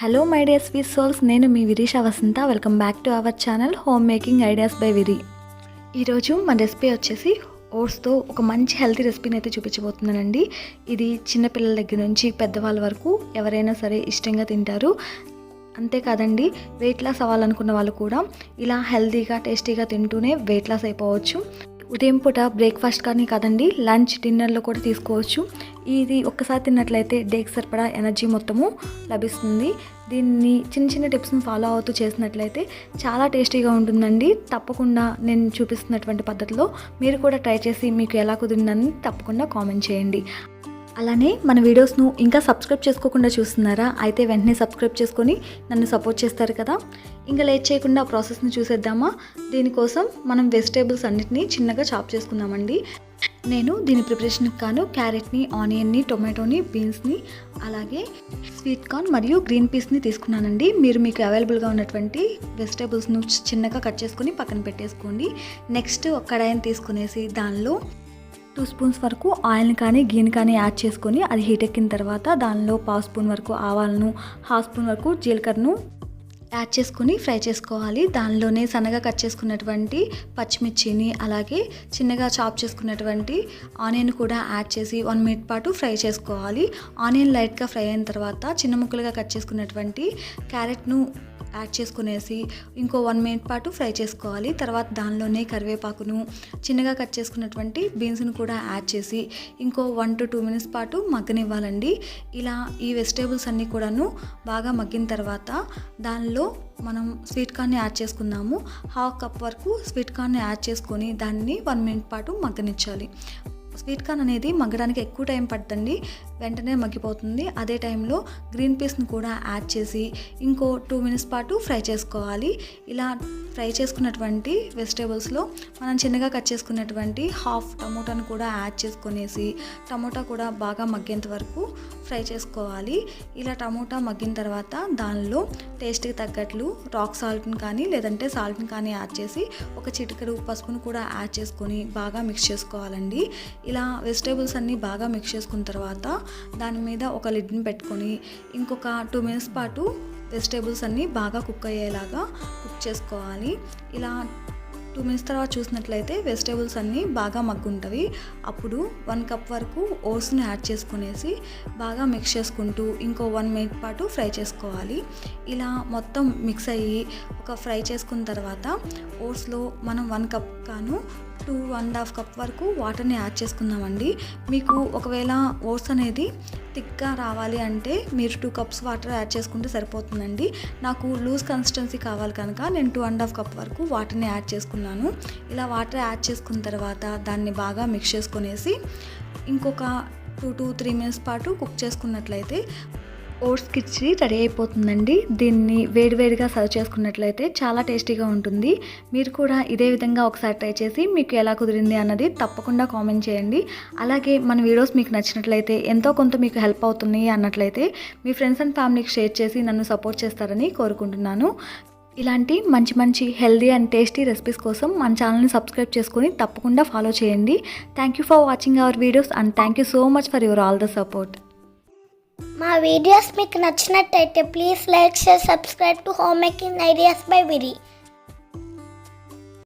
Hello my dear sweet souls నేను మీ Virisha Vasantha. Welcome back to our channel home making ideas by Viri ఈరోజు మన recipe వచ్చేసి ఓట్స్తో ఒక మంచి హెల్తీ రెసిపీని అయితే చూపించబోతున్నానండి. ఇది చిన్నపిల్లల దగ్గర నుంచి పెద్దవాళ్ళ వరకు ఎవరైనా సరే ఇష్టంగా తింటారు. అంతేకాదండి వెయిట్ లాస్ అవ్వాలనుకున్న వాళ్ళు కూడా ఇలా హెల్తీగా టేస్టీగా తింటూనే వెయిట్ లాస్ అయిపోవచ్చు. ఉదయం పూట బ్రేక్ఫాస్ట్ కానీ కాదండి లంచ్ డిన్నర్లో కూడా తీసుకోవచ్చు. ఇది ఒక్కసారి తిన్నట్లయితే డేకి సరిపడా ఎనర్జీ మొత్తము లభిస్తుంది. దీన్ని చిన్న చిన్న టిప్స్ని ఫాలో అవుతూ చేసినట్లయితే చాలా టేస్టీగా ఉంటుందండి. తప్పకుండా నేను చూపిస్తున్నటువంటి పద్ధతిలో మీరు కూడా ట్రై చేసి మీకు ఎలా కుదిరిందని తప్పకుండా కామెంట్ చేయండి. అలానే మన వీడియోస్ను ఇంకా సబ్స్క్రైబ్ చేసుకోకుండా చూస్తున్నారా? అయితే వెంటనే సబ్స్క్రైబ్ చేసుకొని నన్ను సపోర్ట్ చేస్తారు కదా. ఇంకా లేట్ చేయకుండా ఆ ప్రాసెస్ని చూసేద్దామా? దీనికోసం మనం వెజిటేబుల్స్ అన్నిటినీ చిన్నగా చాప్ చేసుకుందామండి. నేను దీని ప్రిపరేషన్కి కాను క్యారెట్ని ఆనియన్ని టొమాటోని బీన్స్ని అలాగే స్వీట్ కార్న్ మరియు గ్రీన్ పీస్ని తీసుకున్నానండి. మీరు మీకు అవైలబుల్గా ఉన్నటువంటి వెజిటేబుల్స్ను చిన్నగా కట్ చేసుకొని పక్కన పెట్టేసుకోండి. నెక్స్ట్ కడాయిని తీసుకునేసి దానిలో టూ స్పూన్స్ వరకు ఆయిల్ని కానీ గీని కానీ యాడ్ చేసుకొని అది హీట్ ఎక్కిన తర్వాత దానిలో పావు స్పూన్ వరకు ఆవాలను హాఫ్ స్పూన్ వరకు జీలకర్రను యాడ్ చేసుకొని ఫ్రై చేసుకోవాలి. దానిలోనే సన్నగా కట్ చేసుకున్నటువంటి పచ్చిమిర్చిని అలాగే చిన్నగా చాప్ చేసుకున్నటువంటి ఆనియన్ కూడా యాడ్ చేసి వన్ మినిట్ పాటు ఫ్రై చేసుకోవాలి. ఆనియన్ లైట్గా ఫ్రై అయిన తర్వాత చిన్న ముక్కలుగా కట్ చేసుకున్నటువంటి క్యారెట్ను యాడ్ చేసుకునేసి ఇంకో వన్ మినిట్ పాటు ఫ్రై చేసుకోవాలి. తర్వాత దానిలోనే కరివేపాకును చిన్నగా కట్ చేసుకున్నటువంటి బీన్స్ను కూడా యాడ్ చేసి ఇంకో వన్ టు టూ మినిట్స్ పాటు మగ్గనివ్వాలండి. ఇలా ఈ వెజిటేబుల్స్ అన్నీ కూడాను బాగా మగ్గిన తర్వాత దానిలో మనం స్వీట్ కార్న్ని యాడ్ చేసుకుందాము. హాఫ్ కప్ వరకు స్వీట్ కార్న్ని యాడ్ చేసుకొని దాన్ని వన్ మినిట్ పాటు మగ్గనిచ్చాలి. స్వీట్ కార్న్ అనేది మగ్గడానికి ఎక్కువ టైం పడుతుంది వెంటనే మగ్గిపోతుంది. అదే టైంలో గ్రీన్ పీస్ని కూడా యాడ్ చేసి ఇంకో టూ మినిట్స్ పాటు ఫ్రై చేసుకోవాలి. ఇలా ఫ్రై చేసుకున్నటువంటి వెజిటేబుల్స్లో మనం చిన్నగా కట్ చేసుకున్నటువంటి హాఫ్ టమోటాను కూడా యాడ్ చేసుకునేసి టమోటా కూడా బాగా మగ్గేంత వరకు ఫ్రై చేసుకోవాలి. ఇలా టమోటా మగ్గిన తర్వాత దానిలో టేస్ట్కి తగ్గట్లు రాక్ సాల్ట్ని కానీ లేదంటే సాల్ట్ని కానీ యాడ్ చేసి ఒక చిటికెడు పసుపును కూడా యాడ్ చేసుకొని బాగా మిక్స్ చేసుకోవాలండి. ఇలా వెజిటేబుల్స్ అన్నీ బాగా మిక్స్ చేసుకున్న తర్వాత దాని మీద ఒక లిడ్ని పెట్టుకొని ఇంకొక టూ మినిట్స్ పాటు వెజిటేబుల్స్ అన్నీ బాగా కుక్ అయ్యేలాగా కుక్ చేసుకోవాలి. ఇలా టూ మినిట్స్ తర్వాత చూసినట్లయితే వెజిటేబుల్స్ అన్నీ బాగా మగ్గుంటవి. అప్పుడు వన్ కప్ వరకు ఓట్స్ని యాడ్ చేసుకునేసి బాగా మిక్స్ చేసుకుంటూ ఇంకో వన్ మినిట్ పాటు ఫ్రై చేసుకోవాలి. ఇలా మొత్తం మిక్స్ అయ్యి ఒక ఫ్రై చేసుకున్న తర్వాత ఓట్స్లో మనం వన్ కప్ కాను two one and half cup వరకు వాటర్ని యాడ్ చేసుకుందామండి. మీకు ఒకవేళ ఓట్స్ అనేది థిక్గా రావాలి అంటే మీరు టూ కప్స్ వాటర్ యాడ్ చేసుకుంటే సరిపోతుందండి. నాకు లూజ్ కన్సిస్టెన్సీ కావాలి కనుక నేను టూ అండ్ హాఫ్ కప్ వరకు వాటర్ని యాడ్ చేసుకున్నాను. ఇలా వాటర్ యాడ్ చేసుకున్న తర్వాత దాన్ని బాగా మిక్స్ చేసుకునేసి ఇంకొక టూ టూ త్రీ మినిట్స్ పాటు కుక్ చేసుకున్నట్లయితే ఓట్స్ కిచడీ రెడీ అయిపోతుందండి. దీన్ని వేడివేడిగా సర్వ్ చేసుకున్నట్లయితే చాలా టేస్టీగా ఉంటుంది. మీరు కూడా ఇదే విధంగా ఒకసారి ట్రై చేసి మీకు ఎలా కుదిరింది అన్నది తప్పకుండా కామెంట్ చేయండి. అలాగే మన వీడియోస్ మీకు నచ్చినట్లయితే ఎంతో కొంత మీకు హెల్ప్ అవుతుంది అన్నట్లయితే మీ ఫ్రెండ్స్ అండ్ ఫ్యామిలీకి షేర్ చేసి నన్ను సపోర్ట్ చేస్తారని కోరుకుంటున్నాను. ఇలాంటి మంచి మంచి హెల్దీ అండ్ టేస్టీ రెసిపీస్ కోసం మన ఛానల్ని సబ్స్క్రైబ్ చేసుకొని తప్పకుండా ఫాలో చేయండి. Thank you for watching our videos and thank you so much for your all the support మా వీడియోస్ మీకు నచ్చినట్టయితే please like share subscribe to home making ideas by Viri